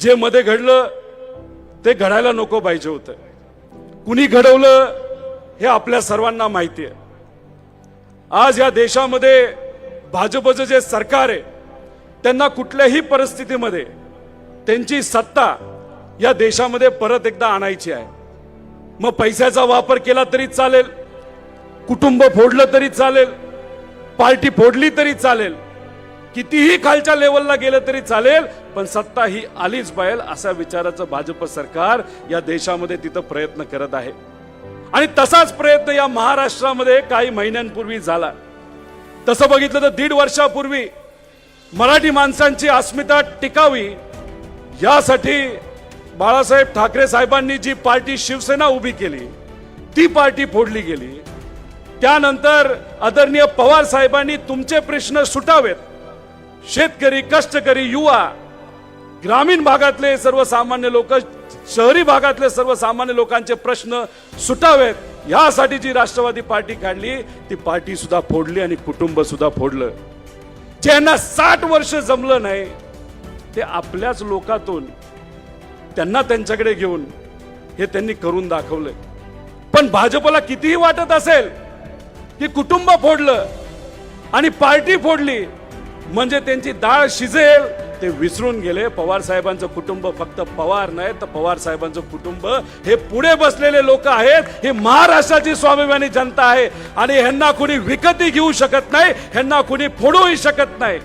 जे मध्ये घडलं ते घडायला नको पाहिजे होतं. कुणी घडवलं हे आपल्या सर्वांना माहिती आहे. आज या देशामध्ये भाजपचं जे सरकार आहे त्यांना कुठल्याही परिस्थितीमध्ये त्यांची सत्ता या देशामध्ये परत एकदा आणायची आहे. मग पैशाचा वापर केला तरी चालेल कुटुंब फोडलं तरी चालेल पार्टी फोडली तरी चालेल कितीही खालच्या लेवलला गेलं तरी चालेल पण सत्ता ही आलीच पाहिजे असा विचाराचं भाजप सरकार या देशामध्ये तिथं प्रयत्न करत आहे. आणि तसाच प्रयत्न या महाराष्ट्रामध्ये काही महिन्यांपूर्वी झाला. तसं बघितलं तर दीड वर्षापूर्वी मराठी माणसांची अस्मिता टिकावी यासाठी बाळासाहेब ठाकरे साहेबांनी जी पार्टी शिवसेना उभी केली ती पार्टी फोडली गेली. त्यानंतर आदरणीय पवार साहेबांनी तुमचे प्रश्न सुटावेत. शेतकरी कष्टकरी युवा ग्रामीण भागातले सर्वसामान्य लोक शहरी भागातले सर्वसामान्य लोकांचे प्रश्न सुटावेत. यासाठी जी राष्ट्रवादी पार्टी काढली ती पार्टी सुद्धा फोडली आणि कुटुंब सुद्धा फोडलं. ज्यांना साठ वर्ष जमलं नाही ते आपल्याच लोकातून त्यांना त्यांच्याकडे घेऊन हे त्यांनी करून दाखवलंय. पण भाजपला कितीही वाटत असेल की कुटुंब फोडलं आणि पार्टी फोडली म्हणजे त्यांची डाळ शिजेल. ते विसरून गेले. पवार साहेबांचं कुटुंब फक्त पवार नाही तर पवार साहेबांचं कुटुंब हे पुढे बसलेले लोक आहेत. हे महाराष्ट्राची स्वाभिमानी जनता आहे. आणि ह्यांना कुणी विकती घेऊ शकत नाही. ह्यांना कुणी फोडूही शकत नाही.